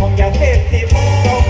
ผมอยากเทพทิพย์